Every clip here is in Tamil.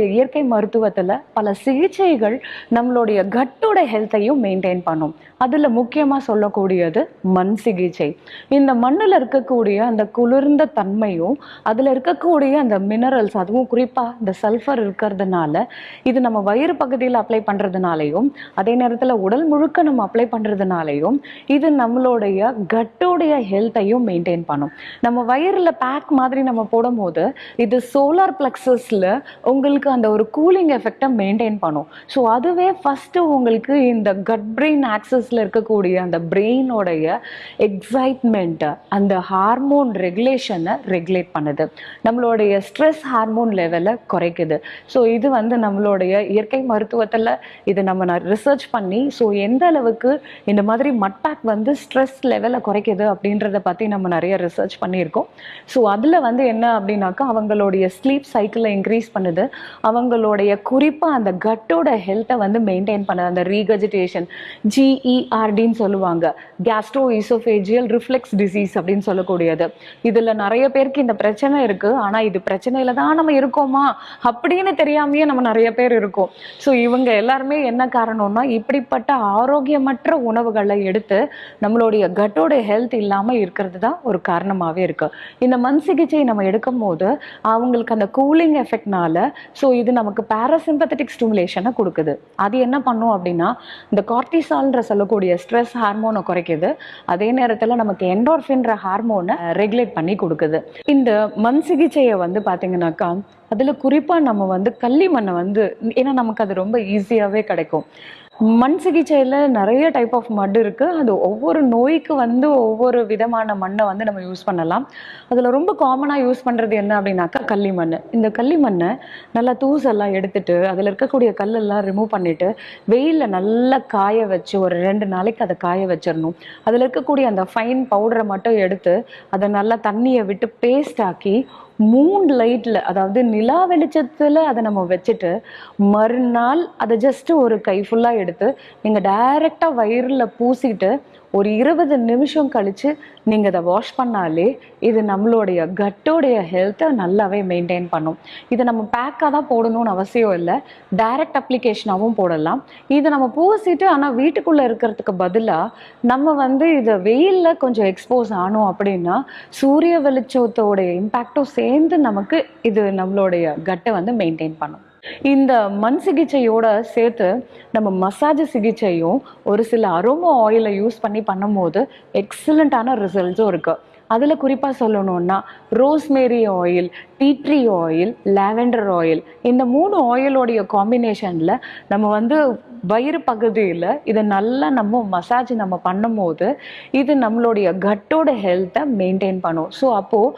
நம்மளுடைய இயற்கை மருத்துவத்தில் பல சிகிச்சைகள் நம்மளுடைய கட்டோட ஹெல்த்தையும் மெயின்டைன் பண்ணும். அதில் முக்கியமாக சொல்லக்கூடியது மண் சிகிச்சை. இந்த மண்ணில் இருக்கக்கூடிய அந்த குளிர்ந்த தன்மையும் அதில் இருக்கக்கூடிய அந்த மினரல்ஸ் அதுவும் குறிப்பாக இந்த சல்ஃபர் இருக்கிறதுனால இது நம்ம வயிறு பகுதியில் அப்ளை பண்ணுறதுனாலையும் அதே நேரத்தில் உடல் முழுக்க நம்ம அப்ளை பண்ணுறதுனாலையும் இது நம்மளுடைய கட்டோடைய ஹெல்த்தையும் மெயின்டைன் பண்ணும். நம்ம வயிறில் பேக் மாதிரி நம்ம போடும்போது இது சோலார் பிளக்ஸஸில் உங்களுக்கு அந்த ஒரு கூலிங் எஃபெக்டை மெயின்டைன் பண்ணும். ஸோ அதுவே ஃபஸ்ட்டு உங்களுக்கு இந்த கட் பிரெயின் ஆக்சஸில் இருக்கக்கூடிய அந்த பிரெயினோடைய எக்ஸைட்மெண்ட்டை அந்த ஹார்மோன் ரெகுலேஷனை ரெகுலேட் பண்ணுது. நம்மளுடைய ஸ்ட்ரெஸ் ஹார்மோன் லெவலை குறைக்குது. ஸோ இது வந்து நம்மளுடைய இயற்கை மருத்துவத்தில் இதை நம்ம ரிசர்ச் பண்ணி ஸோ எந்த அளவுக்கு இந்த மாதிரி மட்பேக் வந்து ஸ்ட்ரெஸ் லெவலை குறைக்குது அப்படின்றத பற்றி நம்ம நிறைய ரிசர்ச் பண்ணியிருக்கோம். ஸோ அதில் வந்து என்ன அப்படின்னாக்கா அவங்களுடைய ஸ்லீப் சைக்கிளை இன்க்ரீஸ் பண்ணுது. அவங்களுடைய குறிப்பாக அந்த கட்டோட ஹெல்த்தை வந்து மெயின்டைன் பண்ண அந்த ரீகஜிடேஷன் ஜிஇஆர்டின்னு சொல்லுவாங்க. கேஸ்ட்ரோ இசோஃபேஜியல் ரிஃப்ளெக்ஸ் டிசீஸ் அப்படின்னு சொல்லக்கூடியது. இதில் நிறைய பேருக்கு இந்த பிரச்சனை இருக்குது ஆனால் இது பிரச்சனையில் தான் நம்ம இருக்கோமா? அப்படின்னு தெரியாமையே நம்ம நிறைய பேர் இருக்கோம். ஸோ இவங்க எல்லாருமே என்ன காரணம்னா இப்படிப்பட்ட ஆரோக்கியமற்ற உணவுகளை எடுத்து நம்மளுடைய கட்டோட ஹெல்த் இல்லாமல் இருக்கிறது தான் ஒரு காரணமாகவே இருக்குது இந்த மண் சிகிச்சை நம்ம எடுக்கும் போது அவங்களுக்கு அந்த கூலிங் எஃபெக்ட்னால ஸோ இது நமக்கு பாராசிம்பத்தட்டிக் ஸ்டிமுலேஷனை கொடுக்குது. அது என்ன பண்ணும் அப்படின்னா இந்த கார்டிசால்ன்ற சொல்லக்கூடிய ஸ்ட்ரெஸ் ஹார்மோனை குறைக்குது. அதே நேரத்தில் நமக்கு என்டோர்ஃபின்ற ஹார்மோனை ரெகுலேட் பண்ணி கொடுக்குது. இந்த மண் சிகிச்சையை வந்து பார்த்தீங்கன்னாக்கா அதில் குறிப்பாக நம்ம வந்து கள்ளி மண்ணை வந்து ஏன்னா நமக்கு அது ரொம்ப ஈஸியாகவே கிடைக்கும். மண் சிகிச்சையில் நிறைய டைப் ஆஃப் மட் இருக்குது அது ஒவ்வொரு நோய்க்கு வந்து ஒவ்வொரு விதமான மண்ணை வந்து நம்ம யூஸ் பண்ணலாம். அதில் ரொம்ப காமனாக யூஸ் பண்ணுறது என்ன அப்படின்னாக்கா களிமண் இந்த களிமண்ணை நல்லா தூசெல்லாம் எடுத்துட்டு அதில் இருக்கக்கூடிய கல்லெல்லாம் ரிமூவ் பண்ணிவிட்டு வெயிலில் நல்லா காய வச்சு ஒரு ரெண்டு நாளைக்கு அதை காய வச்சிடணும். அதில் இருக்கக்கூடிய அந்த ஃபைன் பவுடரை மட்டும் எடுத்து அதை நல்லா தண்ணியை விட்டு பேஸ்ட் ஆக்கி மூன் லைட்டில் அதாவது நிலா வெளிச்சத்தில் அதை நம்ம வச்சுட்டு மறுநாள் அதை ஜஸ்ட் ஒரு கை ஃபுல்லாக எடுத்து நீங்கள் டைரெக்டாக வயிறில் பூசிட்டு ஒரு இருபது நிமிஷம் கழித்து நீங்கள் அதை வாஷ் பண்ணாலே இது நம்மளுடைய கட்டோடைய ஹெல்த்தை நல்லாவே மெயின்டைன் பண்ணும். இதை நம்ம பேக்காக தான் போடணும்னு அவசியம் இல்லை. டைரக்ட் அப்ளிகேஷனாகவும் போடலாம். இதை நம்ம பூசிட்டு ஆனால் வீட்டுக்குள்ளே இருக்கிறதுக்கு பதிலாக நம்ம வந்து இதை வெயிலில் கொஞ்சம் எக்ஸ்போஸ் ஆனோம் அப்படின்னா சூரிய வெளிச்சத்தோடைய இம்பேக்டும் சேர்ந்து நமக்கு இது நம்மளுடைய கட்டை வந்து மெயின்டைன் பண்ணும். இந்த மண் சிகிச்சையோட சேர்த்து நம்ம மசாஜ் சிகிச்சையும் ஒரு சில அரோமா ஆயிலை யூஸ் பண்ணி பண்ணும்போது எக்ஸலண்ட்டான ரிசல்ட்ஸும் இருக்குது அதில் குறிப்பாக சொல்லணும்னா rosemary oil tea tree oil lavender oil இந்த மூணு ஆயிலோடைய காம்பினேஷனில் நம்ம வந்து வயிறு பகுதியில் இதை நல்லா நம்ம மசாஜ் நம்ம பண்ணும்போது இது நம்மளுடைய கட்டோட ஹெல்த்தை மெயின்டைன் பண்ணும். ஸோ அப்போது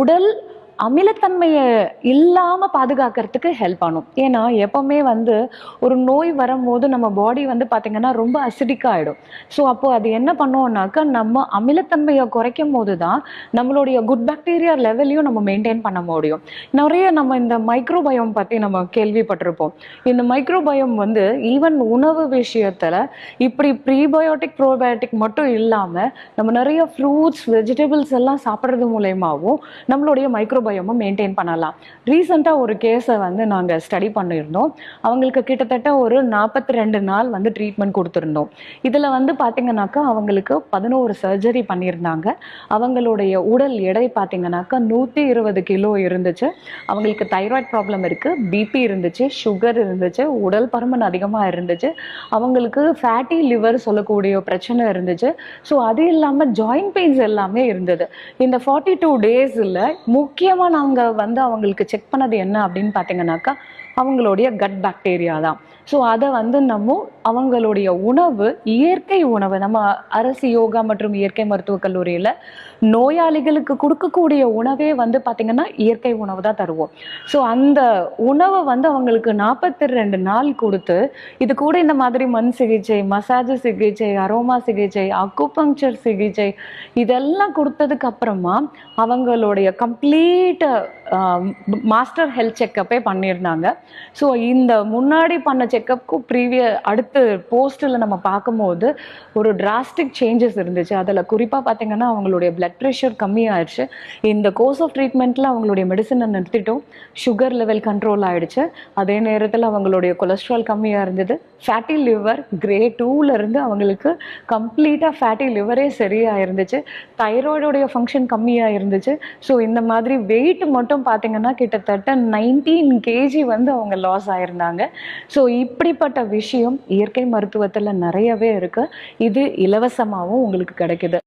உடல் அமிலத்தன்மையை இல்லாமல் பாதுகாக்கிறதுக்கு ஹெல்ப் ஆகும் ஏன்னா எப்பவுமே வந்து ஒரு நோய் வரும்போது நம்ம பாடி வந்து பார்த்திங்கன்னா ரொம்ப அசிடிக் ஆகிடும் ஸோ அப்போ அது என்ன பண்ணுவோம்னாக்கா நம்ம அமிலத்தன்மையை குறைக்கும் போது தான் நம்மளுடைய குட் பாக்டீரியா லெவலையும் நம்ம மெயின்டைன் பண்ண முடியும். நிறைய நம்ம இந்த மைக்ரோபயோம் பற்றி நம்ம கேள்விப்பட்டிருப்போம். இந்த மைக்ரோபயோம் வந்து ஈவன் உணவு விஷயத்தில் இப்படி ப்ரீபயோட்டிக் ப்ரோபயோட்டிக் மட்டும் இல்லாமல் நம்ம நிறைய ஃப்ரூட்ஸ் வெஜிடபிள்ஸ் எல்லாம் சாப்பிட்றது மூலயமாவும் நம்மளுடைய மைக்ரோ மைக்ரோபயோமை மெயின்டைன் பண்ணலாம். ரீசெண்டாக ஒரு கேஸை வந்து நாங்கள் ஸ்டடி பண்ணியிருந்தோம். அவங்களுக்கு கிட்டத்தட்ட ஒரு நாற்பத்தி ரெண்டு நாள் வந்து ட்ரீட்மெண்ட் கொடுத்துருந்தோம். இதில் வந்து பார்த்தீங்கன்னாக்கா அவங்களுக்கு பதினோரு சர்ஜரி பண்ணியிருந்தாங்க. அவங்களுடைய உடல் எடை பார்த்தீங்கன்னாக்கா நூற்றி இருபது கிலோ இருந்துச்சு. அவங்களுக்கு தைராய்டு ப்ராப்ளம் இருக்குது பிபி இருந்துச்சு சுகர் இருந்துச்சு உடல் பருமன் அதிகமாக இருந்துச்சு. அவங்களுக்கு ஃபேட்டி லிவர் சொல்லக்கூடிய பிரச்சனை இருந்துச்சு. ஸோ அது இல்லாமல் ஜாயிண்ட் பெயின்ஸ் எல்லாமே இருந்தது. இந்த ஃபார்ட்டி டூ டேஸில் முக்கிய முக்கியமாக நாங்கள் வந்து அவங்களுக்கு செக் பண்ணது என்ன அப்படின்னு பார்த்தீங்கன்னாக்கா அவங்களுடைய கட் பாக்டீரியா தான். ஸோ அதை வந்து நம்ம அவங்களுடைய உணவு இயற்கை உணவு நம்ம அரசு யோகா மற்றும் இயற்கை மருத்துவக் கல்லூரியில் நோயாளிகளுக்கு கொடுக்கக்கூடிய உணவே வந்து பார்த்திங்கன்னா இயற்கை உணவு தான் தருவோம். ஸோ அந்த உணவை வந்து அவங்களுக்கு நாற்பத்தி ரெண்டு நாள் கொடுத்து இது கூட இந்த மாதிரி மண் சிகிச்சை மசாஜ் சிகிச்சை அரோமா சிகிச்சை அக்குபங்க்சர் சிகிச்சை இதெல்லாம் கொடுத்ததுக்கு அப்புறமா அவங்களுடைய கம்ப்ளீட் கம்ப்ளீட் மாஸ்டர் ஹெல்த் செக்கப்பே பண்ணியிருந்தாங்க. ஸோ இந்த முன்னாடி பண்ண செக்கப்புக்கும் ப்ரீவிய அடுத்து போஸ்ட்டில் நம்ம பார்க்கும்போது ஒரு டிராஸ்டிக் சேஞ்சஸ் இருந்துச்சு. அதில் குறிப்பாக பார்த்தீங்கன்னா அவங்களுடைய பிளட் ப்ரெஷர் கம்மியாயிடுச்சு இந்த கோர்ஸ் ஆஃப் ட்ரீட்மெண்ட்டில் அவங்களுடைய மெடிசனை நிறுத்திட்டோம். சுகர் லெவல் கண்ட்ரோல் ஆயிடுச்சு. அதே நேரத்தில் அவங்களுடைய கொலஸ்ட்ரால் கம்மியாக இருந்தது. ஃபேட்டி லிவர் கிரே இருந்து அவங்களுக்கு கம்ப்ளீட்டாக ஃபேட்டி லிவரே சரியாக இருந்துச்சு தைராய்டோடைய ஃபங்க்ஷன் கம்மியாக இருந்துச்சு ஸோ இந்த மாதிரி வெயிட் மட்டும் பார்த்தீங்கன்னா கிட்டத்தட்ட நைன்டீன் கேஜி வந்து அவங்க லாஸ் ஆயிருந்தாங்க. ஸோ இப்படிப்பட்ட விஷயம் இயற்கை மருத்துவத்தில் நிறையவே இருக்கு. இது இலவசமாகவும் உங்களுக்கு கிடைக்குது.